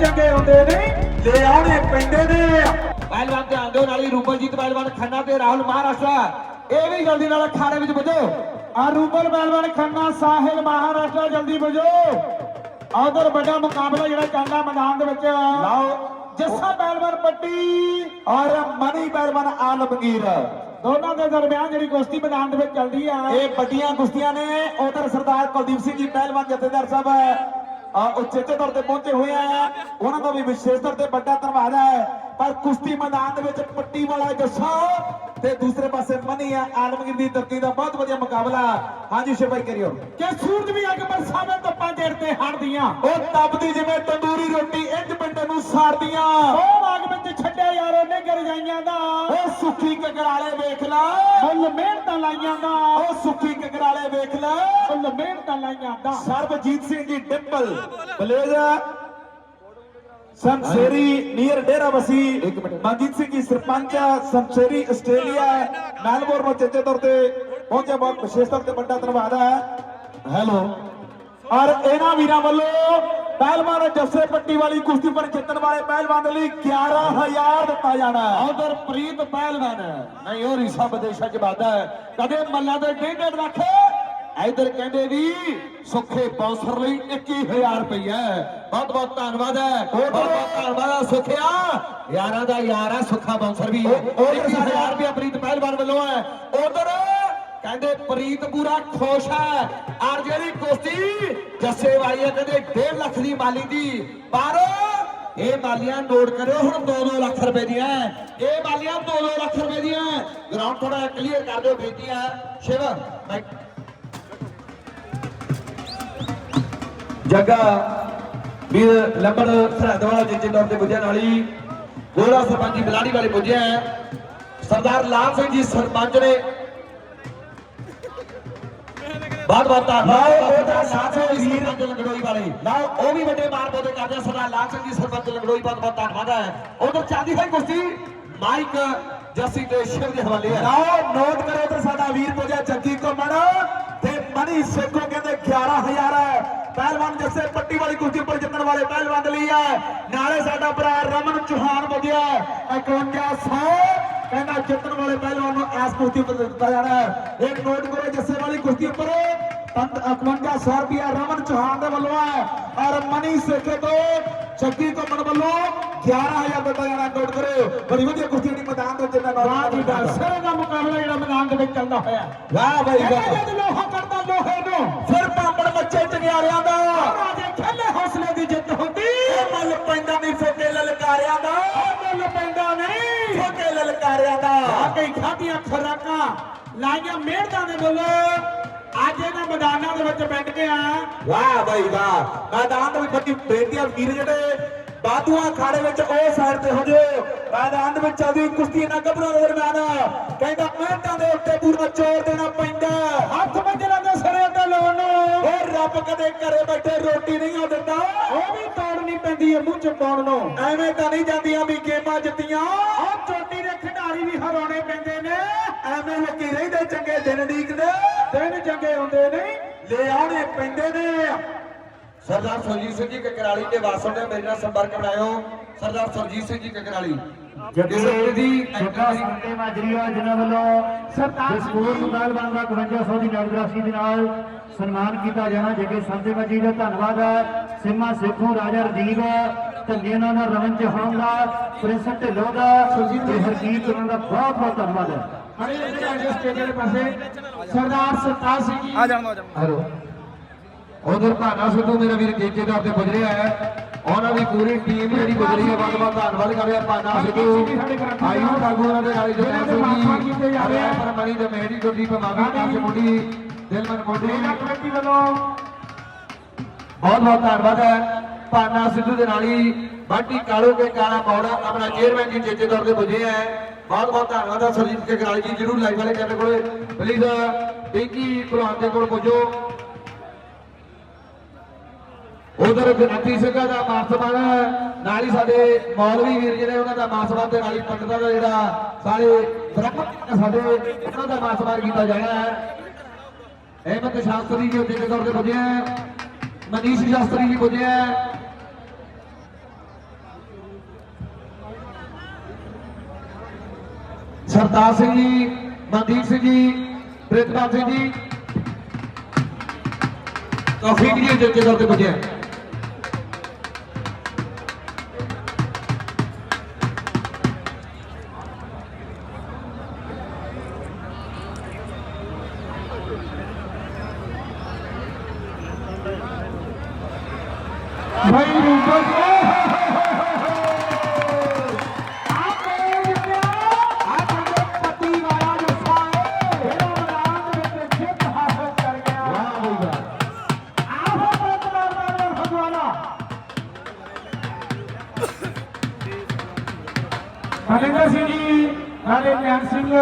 ਚੰਗੇ ਹੁੰਦੇ ਨੇ ਲੈ ਆਉਣੇ ਪੈਂਦੇ ਨੇ। ਪਹਿਲਵਾਨ ਧਿਆਨ ਦਿਓ ਨਾਲੀ ਰੂਪਲਜੀਤ ਪਹਿਲਵਾਨ ਖੰਨਾ ਤੇ ਰਾਹੁਲ ਮਹਾਰਾਸ਼ਟਰ। ਇਹ ਵੀ ਜਲਦੀ ਨਾਲ ਅਖਾੜੇ ਵਿੱਚ ਵੱਜੋ। ਆ ਰੂਬਲ ਪਹਿਲਵਾਨ ਖੰਨਾ ਸਾਹਿਲ ਮਹਾਰਾਸ਼ਟਰ ਜਲਦੀ ਵਜੋ। ਉਧਰ ਵੱਡਾ ਮੁਕਾਬਲਾ ਜਿਹੜਾ ਚਾਂਦਾ ਮੈਦਾਨ ਦੇ ਵਿੱਚ ਲਾਓ। ਜੱਸਾ ਪਹਿਲਵਾਨ ਪੱਟੀ ਔਰ ਮਨੀ ਪਹਿਲਵਾਨ ਆਲਮਗੀਰ। ਦੋਨਾਂ ਦੇ ਦਰਮਿਆਨ ਜਿਹੜੀ ਕੁਸ਼ਤੀ ਮੈਦਾਨ ਦੇ ਵਿੱਚ ਚੱਲਦੀ ਆ ਇਹ ਵੱਡੀਆਂ ਕੁਸ਼ਤੀਆਂ ਨੇ। ਉਧਰ ਸਰਦਾਰ ਕੁਲਦੀਪ ਸਿੰਘ ਜੀ ਪਹਿਲਵਾਨ ਜਥੇਦਾਰ ਸਾਹਿਬ ਆ ਉਚੇਚੇ ਤੌਰ ਤੇ ਪਹੁੰਚੇ ਹੋਏ ਆ। ਉਹਨਾਂ ਦਾ ਵੀ ਵਿਸ਼ੇਸ਼ ਤੌਰ ਤੇ ਵੱਡਾ ਧੰਨਵਾਦ ਹੈ। ਪਰ ਕੁਸ਼ਤੀ ਮੈਦਾਨ ਦੇ ਵਿੱਚ ਪੱਟੀ ਵਾਲਾ ਜੱਸਾ ਤੇ ਦੂਸਰੇ ਪਾਸੇ ਮਨੀ ਆ। ਆਲਮਗੀਰ ਦੀ ਧਰਤੀ ਦਾ ਬਹੁਤ ਵਧੀਆ ਮੁਕਾਬਲਾ। ਹਾਂਜੀ ਸ਼ਿਵ ਕਰਿਓ। ਕਿ ਸੂਰਜ ਵੀ ਅੱਗ ਬਰਸਾਵੇ ਤੱਪਾਂ ਜੇੜ ਤੇ ਹੜਦੀਆਂ ਉਹ ਤਪਦੀ ਜਿਵੇਂ ਤੰਦੂਰੀ ਰੋਟੀ ਇੰਜ ਪਿੰਡ ਨੂੰ ਸਾੜਦੀਆਂ। ਵਿੱਚ ਛੱਡਿਆ ਯਾਰ ਉਹਨੇ ਗਰਜਾਈਆਂ ਦਾ। ਉਹ ਸੁੱਖੀ ਕਕਰਾਲੇ ਵੇਖ ਲਾ। ਮੁੱਲ ਮਿਹਨਤਾਂ ਲਾਈਆਂ ਦਾ। ਉਹ ਸੁੱਖੀ ਕਕਰਾਲੇ ਵੇਖ ਲਾ। ਮੁੱਲ ਮਿਹਨਤਾਂ ਲਾਈਆਂ ਦਾ। ਸਰਬਜੀਤ ਸਿੰਘ ਜੀ ਡਿੰਪਲ। ਬਲੇਜ਼। Sanseri near Dera Bassi Manjit Singh ji sarpanch ਸੰਸੇਰੀ Australia Melbourne ਨੂੰ ਚੇਚੇ ਤੌਰ ਤੇ ਪਹੁੰਚਿਆ। ਬਹੁਤ ਵਿਸ਼ੇਸ਼ ਤੌਰ ਤੇ ਵੱਡਾ ਧੰਨਵਾਦ ਹੈ। ਹੈਲੋ। ਔਰ ਇਹਨਾਂ ਵੀਰਾਂ ਵੱਲੋਂ ਪਹਿਲਵਾਨ ਜੱਸੇ ਪੱਟੀ ਵਾਲੀ ਕੁਸ਼ਤੀ ਪਰ ਜਿੱਤਣ ਵਾਲੇ ਪਹਿਲਵਾਨ ਦੇ ਲਈ 11000 ਦਿੱਤਾ ਜਾਣਾ ਹੈ। ਉਧਰ ਪ੍ਰੀਤ ਪਹਿਲਵਾਨ ਨਹੀਂ ਉਹ ਰੀਸਾ ਵਿਦੇਸ਼ਾਂ ਚ ਵਾਦਾ ਹੈ। ਕਦੇ ਮੱਲਾ ਦੇ ਡੇਢ ਰੱਖੇ। ਇਧਰ ਕਹਿੰਦੇ ਵੀ ਸੁੱਖੇ ਬੌਂਸਰ ਲਈ 21000 ਰੁਪਈਆ ਬਹੁਤ ਬਹੁਤ ਧੰਨਵਾਦ ਹੈ। ਬਹੁਤ ਬਹੁਤ ਧੰਨਵਾਦ ਹੈ ਸੁਖਿਆ। ਯਾਰਾਂ ਦਾ ਯਾਰ ਹੈ ਸੁੱਖਾ ਬੌਂਸਰ ਵੀ ਉਹ- ਉਹ 21000 ਰੁਪਇਆ ਪ੍ਰੀਤ ਪਹਿਲਵਾਨ ਵੱਲੋਂ ਹੈ। ਕਹਿੰਦੇ ਪ੍ਰੀਤ ਪੂਰਾ ਖੁਸ਼ ਹੈ। ਔਰ ਜਿਹੜੀ ਕੁਸ਼ਤੀ ਜੱਸੇ ਵਾਲੀ ਹੈ, ਕਹਿੰਦੇ 1.5 ਲੱਖ ਦੀ ਮਾਲੀ ਦੀ। ਪਰ ਇਹ ਮਾਲੀਆਂ ਨੋਟ ਕਰਿਓ, ਹੁਣ 2-2 ਲੱਖ ਰੁਪਏ ਦੀਆਂ ਇਹ ਮਾਲੀਆਂ 2-2 ਲੱਖ ਰੁਪਏ ਦੀਆਂ ਗਰਾਊਂਡ ਥੋੜਾ ਕਲੀਅਰ ਕਰ ਦਿਓ ਬੇਟੀਆਂ ਸ਼ਿਵ ਮੈਂ ਜੱਗਾ, ਵੀਰ ਲੰਬੜ ਸਰਹੰਦ ਵਾਲਾ ਜਿੱਤੇ ਤੌਰ ਤੇ ਪੁੱਜਿਆ ਗੋਲਾ ਸਰਪੰਚੀ ਬਲਾੜੀ ਵਾਲੇ ਪੁੱਜਿਆ ਸਰਦਾਰ ਲਾਲ ਸਿੰਘ ਜੀ ਸਰਪੰਚ ਨੇ ਬਹੁਤ ਬਹੁਤ ਧੰਨਵਾਦ ਲਓ, ਉਹਦਾ ਸਾਥ ਵੀਰ। ਲੰਗੜੋਈ ਵਾਲੇ। ਲਓ। ਉਹ ਵੀ ਵੱਡੇ ਮਾਰ ਬੋਦੇ ਕਰਦੇ ਆ। ਸਰਦਾਰ ਲਾਲ ਸਿੰਘ ਜੀ ਸਰਪੰਚ ਲੰਗੜੋਈ ਬਹੁਤ ਬਹੁਤ ਧੰਨਵਾਦ ਹੈ। ਉਧਰ ਚੱਲਦੀ ਹੋਈ ਕੁਸ਼ਤੀ ਮਾਈਕ ਜੱਸੀ ਤੇ ਸ਼ਿਵ ਦੇ ਹਵਾਲੇ ਹੈ। ਲਓ ਨੋਟ ਕਰੋ ਤੇ ਸਾਡਾ ਵੀਰ ਪੁੱਜਿਆ ਜੱਗੀ ਘੁੰਮਣ। ਤੇ ਮਨੀ ਸੇਖੋ ਕਹਿੰਦੇ 11000 ਹੈ। ਪਹਿਲਵਾਨ ਜੱਸੇ ਪੱਟੀ ਵਾਲੀ ਕੁਸ਼ਤੀ ਪਰ ਜਿੱਤਣ ਵਾਲੇ ਪਹਿਲਵਾਨ ਲਈ ਹੈ। ਨਾਲੇ ਸਾਡਾ ਭਰਾ ਰਮਨ ਚੌਹਾਨ ਪੁੱਜਿਆ 5100 ਕਹਿੰਦਾ ਜਿੱਤਣ ਵਾਲੇ ਪਹਿਲਵਾਨ ਨੂੰ ਐਸ ਕੁਸ਼ਤੀ ਉੱਪਰ ਦਿੱਤਾ ਜਾਣਾ ਹੈ। ਇਹ ਨੋਟ ਕਰੋ ਜੱਸੇ ਵਾਲੀ ਕੁਸ਼ਤੀ ਉੱਪਰ। ਤੰਤ 5100 ਰੁਪਿਆ ਰਮਨ ਚੌਹਾਨ ਦੇ ਵੱਲੋਂ ਹੈ। ਔਰ ਮਨੀ ਸੇਖੇ ਤੋਂ ਜੱਗੀ ਘੁੰਮਣ ਵੱਲੋਂ 11000 ਦਿੱਤਾ ਜਾਣਾ ਨੋਟ ਕਰੋ ਬੜੀ ਵਧੀਆ ਕੁਸ਼ਤੀ ਦੀ ਮੈਦਾਨ ਦੇ ਜਿੰਨਾ ਵਾਹ ਜੀ ਦਾ ਸਿਰੇ ਦਾ ਮੁਕਾਬਲਾ ਜਿਹੜਾ ਮੈਦਾਨ ਦੇ ਵਿੱਚ ਚੱਲਦਾ ਹੋਇਆ। ਵਾਹ ਬਾਈ ਵਾਹ। ਜਦ ਲੋਹਾ ਕਰਦਾ ਲੋਹੇ ਨੂੰ। ਫਿਰ ਪਾਪੜ ਬੱਚੇ ਚੰਗਿਆਰਿਆਂ ਦਾ ਰਾਜੇ ਖੇਲੇ ਹੌਸਲੇ ਦੀ ਜਿੱਤ ਹੁੰਦੀ। ਮੱਲ ਪੈਂਦਾ ਨਹੀਂ ਫੋਕੇ ਲਲਕਾਰਿਆਂ ਦਾ। ਮੱਲ ਪੈਂਦਾ ਨਹੀਂ। ਫੋਕੇ ਲਲਕਾਰਿਆਂ ਦਾ। ਆ ਕਈ ਖਾਧੀਆਂ ਖੁਰਾਕਾਂ। ਲਾਈਆਂ ਮਿਹਨਤਾਂ ਦੇ ਵੱਲੋਂ ਅੱਜ ਇਹਨਾਂ ਮੈਦਾਨਾਂ ਦੇ ਵਿੱਚ ਬੈਠ ਕੇ ਆ ਵਾਹ ਬਾਈ ਵਾਹ। ਮੈਦਾਨ ਦੇ ਵਿੱਚ ਬੱਤੀ ਬੇਟੀਆਂ ਵੀਰ ਜਿਹੜੇ ਬਾਦੂਆਂ ਖਾੜੇ ਵਿੱਚ ਉਹ ਸਾਈਡ ਤੇ ਹੋ ਜਾਓ। ਮੈਦਾਨ ਦੇ ਵਿੱਚ ਚੱਲਦੀ ਕੁਸ਼ਤੀ ਗੱਭਰੂਆਂ ਦੇ ਦਰਮਿਆਨ ਕਹਿੰਦਾ ਮਿਹਨਤਾਂ ਦੇ ਉੱਤੇ ਪੂਰਾ ਜ਼ੋਰ ਦੇਣਾ ਪੈਂਦਾ। ਹੱਥ ਵੱਜਣਾ ਦੇ ਸਿਰੇ ਤੇ ਲਾਉਣ ਨੂੰ। ਉਹ ਰੱਬ ਕਦੇ ਘਰੇ ਬੈਠੇ ਰੋਟੀ ਨਹੀਂ ਆ ਦਿੰਦਾ। ਉਹ ਵੀ ਤੋੜਨੀ ਪੈਂਦੀ ਹੈ ਮੂੰਹ ਚ ਪਾਉਣ ਨੂੰ। ਐਵੇਂ ਤਾਂ ਨਹੀਂ ਜਾਂਦੀਆਂ ਵੀ ਗੇਮਾਂ ਜਿੱਤੀਆਂ। ਉਹ ਚੋਟੀ ਦੇ ਖਿਡਾਰੀ ਵੀ ਹਰਾਉਣੇ ਪੈਂਦੇ ਨੇ। ਐਵੇਂ ਲੋਕੀ ਰਹਿੰਦੇ ਚੰਗੇ ਦਿਨ ਡੀਕਦੇ। ਦਿਨ ਚੰਗੇ ਹੁੰਦੇ ਨਹੀਂ ਲੈ ਆਉਣੇ ਪੈਂਦੇ ਨੇ। ਸਰਦਾਰ ਸੁਰਜੀਤ ਸਿੰਘ ਜੀ ਕਕਰਾਲੀ ਦੇ ਵਾਸਲ ਨੇ ਮੇਰੇ ਨਾਲ ਸੰਪਰਕ ਬਣਾਇਓ। ਸਰਦਾਰ ਸੁਰਜੀਤ ਸਿੰਘ ਜੀ ਕਕਰਾਲੀ। ਜੱਗੇ ਦੀ ਜੱਗਾ ਸੰਤੇ ਮਾਜਰੀਆ ਜਿਨ੍ਹਾਂ ਵੱਲੋਂ ਸਰਦਾਰ ਸਕੂਲ ਮੁਕਾਲ ਬਣਦਾ 5500 ਦੀ ਨਗਦ ਰਾਸ਼ੀ ਦੇ ਨਾਲ ਸਨਮਾਨ ਕੀਤਾ ਜਾਣਾ ਜੱਗੇ ਸੰਤੇ ਮਾਜਰੀ ਦਾ ਧੰਨਵਾਦ ਹੈ। ਸਿੰਮਾ ਸੇਖੋਂ ਰਾਜਾ ਰਜੀਵ ਧੰਨੇ ਨਾਲ ਚੌਹਾਨ ਦਾ ਪ੍ਰਿੰਸ ਢਿੱਲੋਂ ਦਾ ਤੇ ਹਰਜੀਤ ਉਹਨਾਂ ਦਾ ਬਹੁਤ ਬਹੁਤ ਧੰਨਵਾਦ ਹੈ। ਖੜੇ ਜਿਹੜੇ ਅੱਜ ਸਟੇਜ ਦੇ ਪਾਸੇ। ਸਰਦਾਰ ਸਰਤਾਜ ਸਿੰਘ ਜੀ। ਹੈਲੋ। ਉਧਰ ਭਾਨਾ ਸਿੱਧੂ ਮੇਰਾ ਵੀਰ ਜੇਜੇ ਦਾ ਤੇ ਗੁਜਰਿਆ ਹੈ ਉਹਨਾਂ ਦੀ ਪੂਰੀ ਟੀਮ ਜਿਹੜੀ ਗੁਜਰੀ ਹੈ ਬਹੁਤ ਬਹੁਤ ਧੰਨਵਾਦ ਕਰਦੇ ਆ ਭਾਨਾ ਸਿੱਧੂ। ਆਯੂ ਬਾਗੂ ਉਹਨਾਂ ਦੇ ਨਾਲ ਜੁੜੇ ਕੀਤੇ ਜਾ ਰਹੇ ਆ। ਪਰ ਮਣੀ ਦੇ ਮੇਰੀ ਗੁੱਡੀ ਪਮਾਵੀ ਕਾਸ਼ ਮੁੰਡੀ ਦਿਲਮਨ ਮੁੰਡੀ ਇਹਨਾਂ ਕਮੇਟੀ ਵੱਲੋਂ ਬਹੁਤ ਬਹੁਤ ਧੰਨਵਾਦ ਹੈ। ਭਾਨਾ ਸਿੱਧੂ ਦੇ ਨਾਲ ਹੀ ਬਾਟੀ ਕਾਲੋ ਕੇ ਕਾਲਾ ਮੌੜਾ ਆਪਣਾ ਚੇਅਰਮੈਨ ਜੀ ਜੇਜੇ ਤੌਰ ਤੇ ਪੁੱਜੇ ਹੈ ਬਹੁਤ ਬਹੁਤ ਧੰਨਵਾਦ ਹੈ ਸਰਜੀਤ ਕੇ ਜੀ, ਜਰੂਰ ਲਾਈਵ ਵਾਲੇ ਕੈਮਰੇ ਕੋਲੇ। ਪਲੀਜ਼ ਪਿੰਕੀ ਭਲਵਾਨ ਦੇ ਕੋਲ ਪੁੱਜੋ। ਉਧਰ ਗਨਤੀ ਸਿੰਘਾਂ ਦਾ ਮਾਸਮਾਨ ਨਾਲ ਹੀ ਸਾਡੇ ਮੌਲਵੀ ਵੀਰ ਜਿਹੜੇ ਉਹਨਾਂ ਦਾ ਮਾਸਮਾਨ ਤੇ ਨਾਲ ਹੀ ਪੰਡਤਾਂ ਦਾ ਜਿਹੜਾ ਸਾਰੇ ਬ੍ਰਹਮ ਸਾਡੇ, ਉਹਨਾਂ ਦਾ ਮਾਸਮਾਨ ਕੀਤਾ ਜਾਣਾ ਹੈ। ਅਹਿਮਦ ਸ਼ਾਸਤਰੀ ਜੀ ਉੱਤੇ ਤੌਰ ਤੇ ਪੁੱਜੇ ਹੈ ਮਨੀਸ਼ ਸ਼ਾਸਤਰੀ ਜੀ ਪੁੱਜੇ ਹੈ ਸਰਦਾਰ ਸਿੰਘ ਜੀ, ਮਨਦੀਪ ਸਿੰਘ ਜੀ, ਪ੍ਰਿਤਪਾਲ ਸਿੰਘ ਜੀ। ਕਾਫੀ ਜੀ ਜੱਜੇ ਤੇ ਪੁੱਜਿਆ ਭਾਈ ਰੂਪਾ ਹਰਿੰਦਰ ਸਿੰਘ ਜੀ ਨਾਲੇ ਨਿਹੰਗ ਸਿੰਘ।